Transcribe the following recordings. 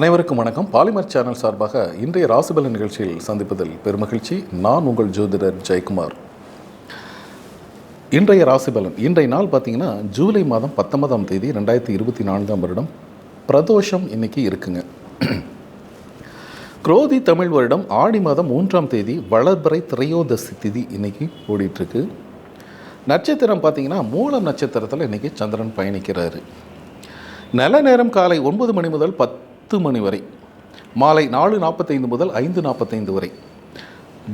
அனைவருக்கும் வணக்கம். Polymer channel சார்பாக இன்றைய ராசிபலன் நிகழ்ச்சியில் சந்திப்பதில் பெருமகிழ்ச்சி. நான் உங்கள் ஜோதிடர் ஜெயக்குமார். இன்றைய ராசிபலன் இன்றைய நாள் பார்த்தீங்கன்னா ஜூலை மாதம் பத்தொன்பதாம் தேதி ரெண்டாயிரத்தி இருபத்தி நான்காம் வருடம். பிரதோஷம் இன்னைக்கு இருக்குங்க. குரோதி தமிழ் வருடம் ஆடி மாதம் மூன்றாம் தேதி வளர்பறை திரையோதசி திதி இன்னைக்கு ஓடிட்டுருக்கு. நட்சத்திரம் பார்த்தீங்கன்னா மூலம் நட்சத்திரத்தில் இன்றைக்கி சந்திரன் பயணிக்கிறாரு. நல்ல நேரம் காலை ஒன்பது மணி முதல் பத்து மணி வரை மாலை நாலு நாற்பத்தைந்து முதல் ஐந்து நாற்பத்தைந்து வரை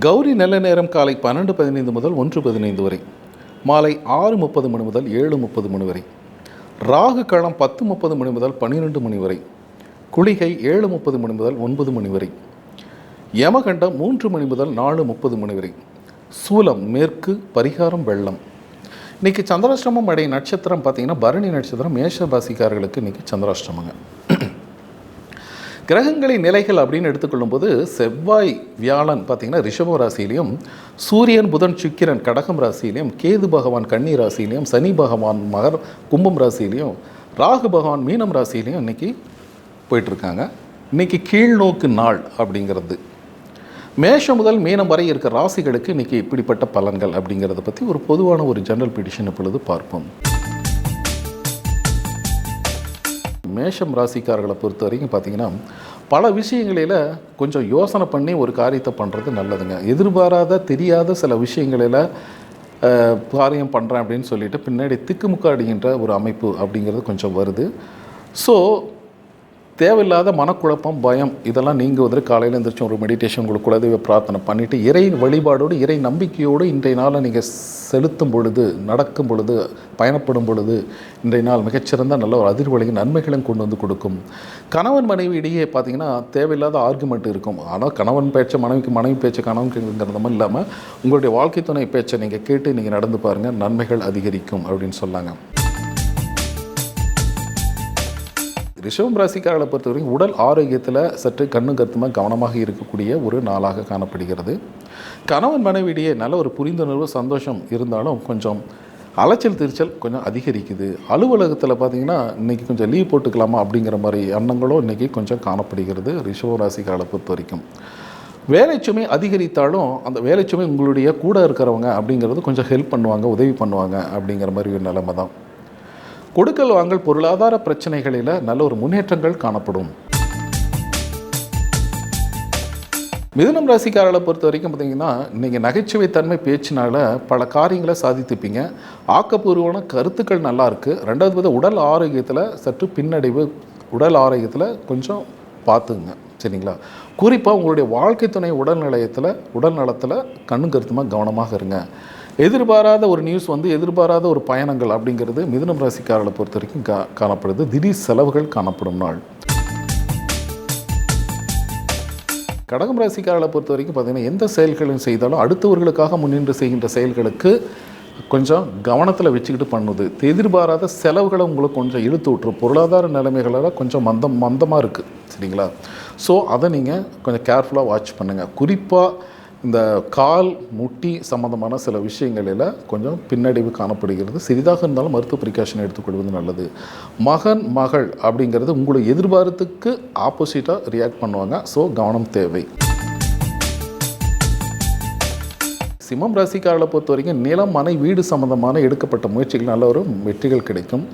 கௌரி நல்ல நேரம் காலை பன்னெண்டு பதினைந்து முதல் ஒன்று பதினைந்து வரை மாலை ஆறு முப்பது மணி முதல் ஏழு முப்பது மணி வரை ராகு களம் பத்து முப்பது மணி முதல் பன்னிரெண்டு மணி வரை குளிகை ஏழு முப்பது மணி முதல் ஒன்பது மணி வரை யமகண்டம் மூன்று மணி முதல் நாலு முப்பது மணி வரை சூலம் மேற்கு பரிகாரம் வெள்ளம். இன்னைக்கு சந்திராஷ்டிரமம் அடைய நட்சத்திரம் பார்த்திங்கன்னா பரணி நட்சத்திரம் மேஷ இன்றைக்கி இன்னைக்கு கிரகங்களின் நிலைகள் அப்படின்னு எடுத்துக்கொள்ளும்போது செவ்வாய் வியாழன் பார்த்தீங்கன்னா ரிஷப ராசியிலையும் சூரியன் புதன் சுக்கிரன் கடகம் ராசியிலையும் கேது பகவான் கன்னி ராசியிலையும் சனி பகவான் மகர் கும்பம் ராசியிலையும் ராகு பகவான் மீனம் ராசியிலையும் இன்னைக்கு போயிட்டுருக்காங்க. இன்னைக்கு கீழ்நோக்கு நாள் அப்படிங்கிறது. மேஷம் முதல் மீனம் வரை இருக்கிற ராசிகளுக்கு இன்றைக்கி இப்படிப்பட்ட பலன்கள் அப்படிங்கிறத பற்றி ஒரு பொதுவான ஒரு ஜெனரல் பிடிஷன் இப்பொழுது பார்ப்போம். மேஷம் ராசிக்காரர்களை பொறுத்த வரைக்கும் பார்த்தீங்கன்னா பல விஷயங்களில் கொஞ்சம் யோசனை பண்ணி ஒரு காரியத்தை பண்ணுறது நல்லதுங்க. எதிர்பாராத தெரியாத சில விஷயங்களில் காரியம் பண்ணுறேன் அப்படின்னு சொல்லிட்டு பின்னாடி திக்குமுக்காடுகின்ற ஒரு அமைப்பு அப்படிங்கிறது கொஞ்சம் வருது. ஸோ தேவையில்லாத மனக்குழப்பம் பயம் இதெல்லாம் நீங்குவதற்கு காலையில் எழுந்திரிச்சு ஒரு மெடிடேஷன் உங்களுக்கு குலதெய்வ பிரார்த்தனை பண்ணிவிட்டு இறை வழிபாடோடு இறை நம்பிக்கையோடு இன்றைய நாளை நீங்கள் செலுத்தும் பொழுது நடக்கும் பொழுது பயணப்படும் பொழுது இன்றைய நாள் மிகச்சிறந்த நல்ல ஒரு அதிர்வலையும் நன்மைகளும் கொண்டு வந்து கொடுக்கும். கணவன் மனைவி இடையே பார்த்தீங்கன்னா தேவையில்லாத ஆர்குமெண்ட் இருக்கும். ஆனால் கணவன் பேச்சை மனைவிக்கு மனைவி பேச்சை கணவனுக்குங்கிறது மாதிரி இல்லாமல் உங்களுடைய வாழ்க்கை துணை பேச்சை நீங்கள் கேட்டு நீங்கள் நடந்து பாருங்கள் நன்மைகள் அதிகரிக்கும் அப்படின்னு சொன்னாங்க. ரிஷபம் ராசிக்காரர்களை பொறுத்த வரைக்கும் உடல் ஆரோக்கியத்தில் சற்று கண்ணு கருத்துமாக கவனமாக இருக்கக்கூடிய ஒரு நாளாக காணப்படுகிறது. கணவன் மனைவியிடையே நல்ல ஒரு புரிந்துணர்வு சந்தோஷம் இருந்தாலும் கொஞ்சம் அலைச்சல் திருச்சல் கொஞ்சம் அதிகரிக்குது. அலுவலகத்தில் பார்த்தீங்கன்னா இன்றைக்கி கொஞ்சம் லீவ் போட்டுக்கலாமா அப்படிங்கிற மாதிரி எண்ணங்களும் இன்றைக்கி கொஞ்சம் காணப்படுகிறது ரிஷப ராசிக்காரர்களை பொறுத்த வரைக்கும் வேலைச்சுமை அதிகரித்தாலும் அந்த வேலைச்சுமை உங்களுடைய கூட இருக்கிறவங்க அப்படிங்கிறது கொஞ்சம் ஹெல்ப் பண்ணுவாங்க உதவி பண்ணுவாங்க அப்படிங்கிற மாதிரி ஒரு நிலைமை தான் கொடுக்கல் வாங்கல் பொருளாதார பிரச்சனைகளில் நல்ல ஒரு முன்னேற்றங்கள் காணப்படும். மிதுனம் ராசிக்காரர்களை பொறுத்த வரைக்கும் பார்த்தீங்கன்னா நீங்கள் நகைச்சுவை தன்மை பேச்சினால் பல காரியங்களை சாதித்துப்பீங்க ஆக்கப்பூர்வமான கருத்துக்கள் நல்லா இருக்குது ரெண்டாவது பார்த்தா உடல் ஆரோக்கியத்தில் சற்று பின்னடைவு உடல் ஆரோக்கியத்தில் கொஞ்சம் பார்த்துங்க. சரிங்களா? குறிப்பாக உங்களுடைய வாழ்க்கை துணை உடல் நிலையத்தில் உடல் நலத்தில் கண்ணும் கருத்துமாக கவனமாக இருங்க. எதிர்பாராத ஒரு நியூஸ் வந்து எதிர்பாராத ஒரு பயணங்கள் அப்படிங்கிறது மிதுனம் ராசிக்காரர்களை பொறுத்த வரைக்கும் கா காணப்படுது. திடீர் செலவுகள் காணப்படும் நாள். கடகம் ராசிக்காரர்களை பொறுத்த வரைக்கும் பார்த்திங்கன்னா எந்த செயல்களும் செய்தாலும் அடுத்தவர்களுக்காக முன்னின்று செய்கின்ற செயல்களுக்கு கொஞ்சம் கவனத்தில் வச்சுக்கிட்டு பண்ணுது. எதிர்பாராத செலவுகளை உங்களுக்கு கொஞ்சம் இழுத்து விட்டுரும். பொருளாதார நிலைமைகளால் கொஞ்சம் மந்தம் மந்தமாக இருக்குது சரிங்களா? ஸோ அதை நீங்கள் கொஞ்சம் கேர்ஃபுல்லாக வாட்ச் பண்ணுங்கள் குறிப்பாக இந்த கால் முட்டி சம்மந்தமான சில விஷயங்களில் கொஞ்சம் பின்னடைவு காணப்படுகிறது. சிறிதாக இருந்தாலும் மருத்துவ ப்ரிகாஷன் எடுத்துக்கொள்வது நல்லது. மகன் மகள் அப்படிங்கிறது உங்களுடைய எதிர்பார்த்துக்கு ஆப்போசிட்டாக ரியாக்ட் பண்ணுவாங்க. ஸோ கவனம் தேவை. சிம்மம் ராசிக்காரர்களை பொறுத்த வரைக்கும் நிலம் மனை வீடு சம்மந்தமான எடுக்கப்பட்ட முயற்சிகள் நல்ல ஒரு வெற்றிகள் கிடைக்கும்.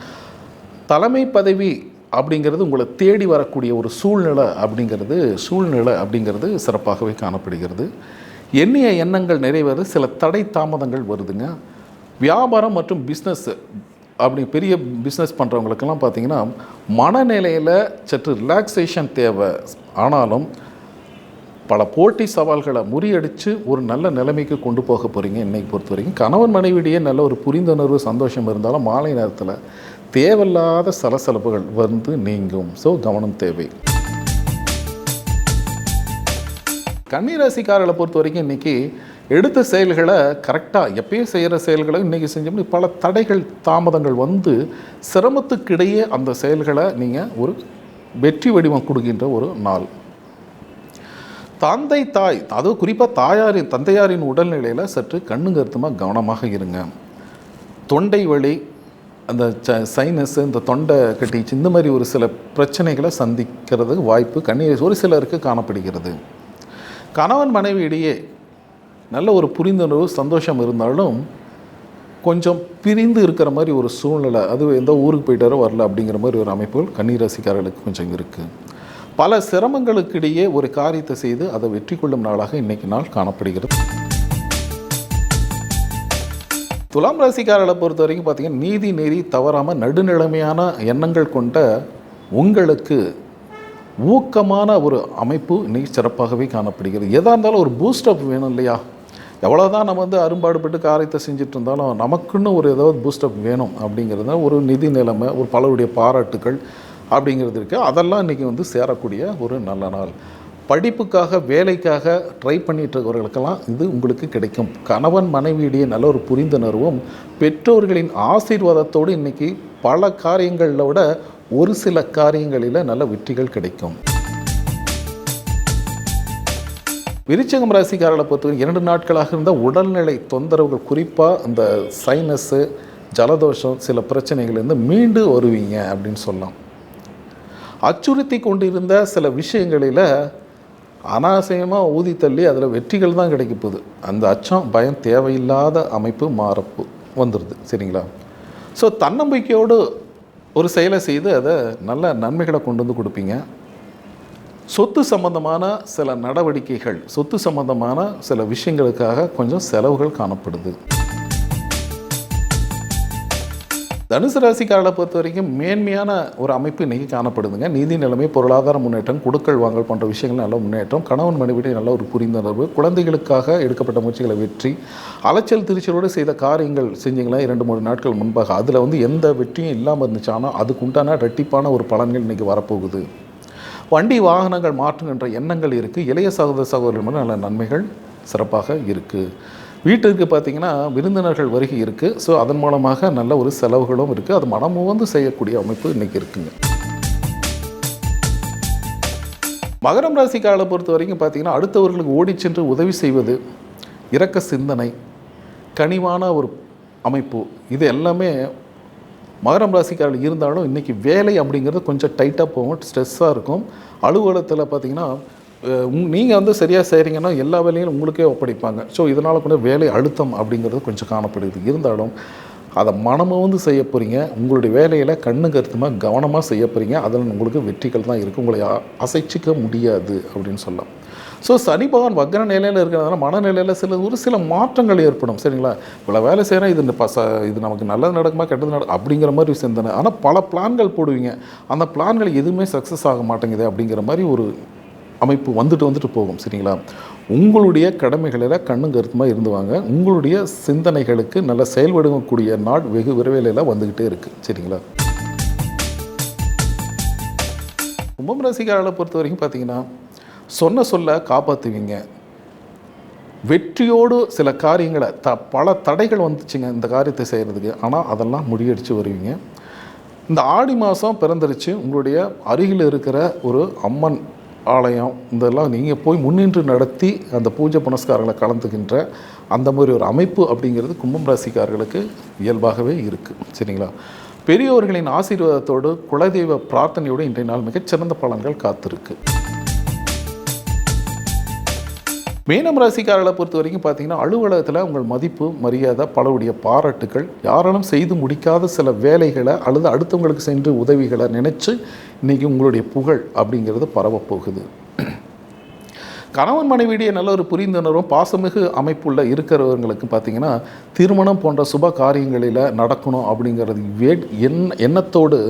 தலைமை பதவி அப்படிங்கிறது உங்களை தேடி வரக்கூடிய ஒரு சூழ்நிலை அப்படிங்கிறது சூழ்நிலை அப்படிங்கிறது சிறப்பாகவே காணப்படுகிறது. எண்ணிய எண்ணங்கள் நிறைவேற சில தடை தாமதங்கள் வருதுங்க. வியாபாரம் மற்றும் பிஸ்னஸ் அப்படி பெரிய பிஸ்னஸ் பண்ணுறவங்களுக்கெல்லாம் பார்த்தீங்கன்னா மனநிலையில் சற்று ரிலாக்ஸேஷன் தேவை. ஆனாலும் பல போட்டி சவால்களை முறியடித்து ஒரு நல்ல நிலைமைக்கு கொண்டு போக போகிறீங்க என்னைக்கு பொறுத்த வரைக்கும் கணவன் மனைவிடையே நல்ல ஒரு புரிந்துணர்வு சந்தோஷம் இருந்தாலும் மாலை நேரத்தில் தேவையில்லாத சலசலப்புகள் வந்து நீங்கும். ஸோ கவனம் தேவை. கன்னிராசிக்காரர்களை பொறுத்த வரைக்கும் இன்றைக்கி எடுத்த செயல்களை கரெக்டாக எப்பயும் செய்கிற செயல்களை இன்றைக்கி செஞ்சோம்னா பல தடைகள் தாமதங்கள் வந்து சிரமத்துக்கிடையே அந்த செயல்களை நீங்கள் ஒரு வெற்றி வடிவம் கொடுக்கின்ற ஒரு நாள். தந்தை தாய் அதுவும் குறிப்பாக தாயாரின் தந்தையாரின் உடல்நிலையில் சற்று கண்ணு கருத்துமாக கவனமாக இருங்க. தொண்டை வலி அந்த ச சைனஸ் இந்த தொண்டை கட்டிச்சு இந்த மாதிரி ஒரு சில பிரச்சனைகளை சந்திக்கிறதுக்கு வாய்ப்பு கண்ணீர் ஒரு சிலருக்கு காணப்படுகிறது. கணவன் மனைவி இடையே நல்ல ஒரு புரிந்துணர்வு சந்தோஷம் இருந்தாலும் கொஞ்சம் பிரிந்து இருக்கிற மாதிரி ஒரு சூழ்நிலை அது எந்த ஊருக்கு போயிட்டாரோ வரல அப்படிங்கிற மாதிரி ஒரு அமைப்புகள் கன்னிராசிக்காரர்களுக்கு கொஞ்சம் இருக்குது பல சிரமங்களுக்கு இடையே ஒரு காரியத்தை செய்து அதை வெற்றி கொள்ளும் நாளாக இன்றைக்கு நாள் காணப்படுகிறது. துலாம் ராசிக்காரர்களை பொறுத்த வரைக்கும் பார்த்திங்கன்னா நீதி நெறி தவறாமல் நடுநிலைமையான எண்ணங்கள் கொண்ட உங்களுக்கு ஊக்கமான ஒரு அமைப்பு இன்னைக்கு சிறப்பாகவே காணப்படுகிறது. எதாக இருந்தாலும் ஒரு பூஸ்டப் வேணும் இல்லையா? எவ்வளோதான் நம்ம வந்து அரும்பாடுபட்டு காரியத்தை செஞ்சுட்டு இருந்தாலும் நமக்குன்னு ஒரு ஏதாவது பூஸ்டப் வேணும் அப்படிங்கிறது ஒரு நிதி நிலைமை ஒரு பலருடைய பாராட்டுக்கள் அப்படிங்கிறது இருக்குது அதெல்லாம் இன்றைக்கி வந்து சேரக்கூடிய ஒரு நல்ல நாள். படிப்புக்காக வேலைக்காக ட்ரை பண்ணிட்டு இருக்கிறவர்களுக்கெல்லாம் இது உங்களுக்கு கிடைக்கும். கணவன் மனைவியிடையே நல்ல ஒரு புரிந்துணர்வும் பெற்றோர்களின் ஆசீர்வாதத்தோடு இன்றைக்கி பல காரியங்களில் விட ஒரு சில காரியங்களில் நல்ல வெற்றிகள் கிடைக்கும். விருச்சகம் ராசிக்காரர்களை பொறுத்தவரை இரண்டு நாட்களாக இருந்த உடல்நிலை தொந்தரவுகள் குறிப்பாக அந்த சைனஸு ஜலதோஷம் சில பிரச்சனைகள்லேருந்து மீண்டு வருவீங்க அப்படின்னு சொல்லலாம். அச்சுறுத்தி கொண்டிருந்த சில விஷயங்களில் அனாவசியமாக ஊதி தள்ளி அதில் வெற்றிகள் தான் கிடைக்க போகுது. அந்த அச்சம் பயம் தேவையில்லாத அமைப்பு மாறப்பு வந்துடுது சரிங்களா? ஸோ தன்னம்பிக்கையோடு ஒரு செயலை செய்து அதை நல்ல நன்மைகளை கொண்டு வந்து கொடுப்பீங்க. சொத்து சம்பந்தமான சில நடவடிக்கைகள் சொத்து சம்பந்தமான சில விஷயங்களுக்காக கொஞ்சம் செலவுகள் காணப்படுது. தனுசு ராசிக்காரர்களை பொறுத்த வரைக்கும் மேன்மையான ஒரு அமைப்பு இன்றைக்கி காணப்படுதுங்க. நீதி நிலைமை பொருளாதார முன்னேற்றம் கொடுக்கல் வாங்கல் போன்ற விஷயங்கள் நல்ல முன்னேற்றம் கணவன் மனைவிடையே நல்ல ஒரு புரிந்துணர்வு குழந்தைகளுக்காக எடுக்கப்பட்ட முயற்சிகளை வெற்றி அலைச்சல் திருச்சலோடு செய்த காரியங்கள் செஞ்சிங்களா இரண்டு மூணு நாட்கள் முன்பாக அதில் வந்து எந்த வெற்றியும் இல்லாமல் இருந்துச்சு. ஆனால் அதுக்கு உண்டான ரெட்டிப்பான ஒரு பலன்கள் இன்றைக்கி வரப்போகுது. வண்டி வாகனங்கள் மாற்றுகின்ற எண்ணங்கள் இருக்குது இளைய சகோதர சகோதரர்கள் நல்ல நன்மைகள் சிறப்பாக இருக்குது வீட்டுக்கு பார்த்திங்கன்னா விருந்தினர்கள் வருகை இருக்குது ஸோ அதன் மூலமாக நல்ல ஒரு செலவுகளும் இருக்குது அது மனமுவந்து செய்யக்கூடிய அமைப்பு இன்றைக்கி இருக்குங்க. மகரம் ராசிக்காரர்களை பொறுத்த வரைக்கும் பார்த்தீங்கன்னா அடுத்தவர்களுக்கு ஓடிச் சென்று உதவி செய்வது இரக்க சிந்தனை கனிவான ஒரு அமைப்பு இது எல்லாமே மகரம் ராசிக்காரர்கள் இருந்தாலும் இன்றைக்கி வேலை அப்படிங்கிறது கொஞ்சம் டைட்டாக போகும் ஸ்ட்ரெஸ்ஸாக இருக்கும். அலுவலகத்தில் பார்த்தீங்கன்னா நீங்கள் வந்து சரியாக செய்கிறீங்கன்னா எல்லா வேலையும் உங்களுக்கே ஒப்படைப்பாங்க. ஸோ இதனால் கூட வேலை அழுத்தம் அப்படிங்கிறது கொஞ்சம் காணப்படுது. இருந்தாலும் அதை மனமும் வந்து செய்ய போகிறீங்க உங்களுடைய வேலையில் கண்ணு கருத்துமாக கவனமாக செய்ய போகிறீங்க அதில் உங்களுக்கு வெற்றிகள் தான் இருக்குது உங்களை அசைச்சிக்க முடியாது அப்படின்னு சொல்லலாம். ஸோ சனி பகவான் வக்ர நிலையில் இருக்கிறதுனால மனநிலையில் சில ஒரு சில மாற்றங்கள் ஏற்படும். சரிங்களா? இவ்வளோ வேலை செய்கிறேன் இது பச இது நமக்கு நல்லது நடக்குமா கெட்டது நடக்கும் அப்படிங்கிற மாதிரி சிந்தனை. ஆனால் பல பிளான்கள் போடுவீங்க. அந்த பிளான்கள் எதுவுமே சக்ஸஸ் ஆக மாட்டேங்குது அப்படிங்கிற மாதிரி ஒரு அமைப்பு வந்துட்டு வந்துட்டு போகும் சரிங்களா? உங்களுடைய கடமைகளில் கண்ணும் கருத்துமாக இருந்துவாங்க உங்களுடைய சிந்தனைகளுக்கு நல்ல செயல்படக்கூடிய நாள் வெகு விரைவில் வந்துக்கிட்டே இருக்குது சரிங்களா? கும்பம் ராசிக்காரர்களை பொறுத்த வரைக்கும் பார்த்தீங்கன்னா சொன்ன சொல்ல காப்பாற்றுவீங்க வெற்றியோடு சில காரியங்களை த பல தடைகள் வந்துச்சுங்க இந்த காரியத்தை செய்கிறதுக்கு ஆனால் அதெல்லாம் முறியடிச்சு வருவீங்க. இந்த ஆடி மாதம் பிறந்துருச்சு. உங்களுடைய அருகில் இருக்கிற ஒரு அம்மன் ஆலயம் இதெல்லாம் நீங்கள் போய் முன்னின்று நடத்தி அந்த பூஜை புனஸ்காரங்களை கலந்துக்கின்ற அந்த மாதிரி ஒரு அமைப்பு அப்படிங்கிறது கும்பம் ராசிக்காரர்களுக்கு இயல்பாகவே இருக்குது சரிங்களா? பெரியோர்களின் ஆசீர்வாதத்தோடு குலதெய்வ பிரார்த்தனையோடு இன்றைய நாள் மிகச்சிறந்த பலன்கள் காத்திருக்கு. மீனம் ராசிக்காரர்களை பொறுத்த வரைக்கும் பார்த்தீங்கன்னா அலுவலகத்தில் உங்கள் மதிப்பு மரியாதை பலருடைய பாராட்டுக்கள் யாராலும் செய்து முடிக்காத சில வேலைகளை அல்லது அடுத்தவங்களுக்கு சென்று உதவிகளை நினச்சி இன்னைக்கு உங்களுடைய புகழ் அப்படிங்கிறது பரவப் போகுது. கணவன் மனைவியிடையே நல்ல ஒரு புரிந்துணர்வும் பாசமிகு அமைப்புள்ள இருக்கிறவங்களுக்கு பார்த்தீங்கன்னா திருமணம் போன்ற சுப காரியங்களில் நடக்கணும் அப்படிங்கிறது வே எண்ணத்தோடு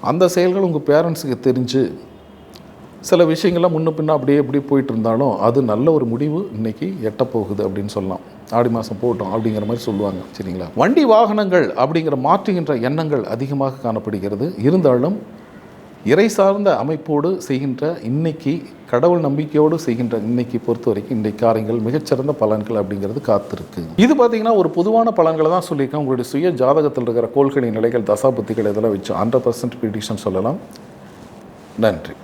அந்த செயல்கள் உங்கள் பேரண்ட்ஸுக்கு தெரிஞ்சு சில விஷயங்கள்லாம் முன்ன பின்ன அப்படியே எப்படி போயிட்டு இருந்தாலும் அது நல்ல ஒரு முடிவு இன்னைக்கு எட்டப்போகுது அப்படின்னு சொல்லலாம். ஆடி மாதம் போட்டோம் அப்படிங்கிற மாதிரி சொல்லுவாங்க. சரிங்களா? வண்டி வாகனங்கள் அப்படிங்கிற மாற்றுகின்ற எண்ணங்கள் அதிகமாக காணப்படுகிறது. இருந்தாலும் இறை சார்ந்த அமைப்போடு செய்கின்ற இன்னைக்கு கடவுள் நம்பிக்கையோடு செய்கின்ற இன்னைக்கு பொறுத்த வரைக்கும் இன்றைக்கு காரியங்கள் மிகச்சிறந்த பலன்கள் அப்படிங்கிறது காத்திருக்கு. இது பார்த்தீங்கன்னா ஒரு பொதுவான பலன்களை தான் சொல்லியிருக்கேன். உங்களுடைய சுய ஜாதகத்தில் இருக்கிற கோள்களின் நிலைகள் தசாபுத்திகள் இதெல்லாம் வச்சு ஹண்ட்ரட் பர்சன்ட் ப்ரிடிக்ஷன் சொல்லலாம். நன்றி.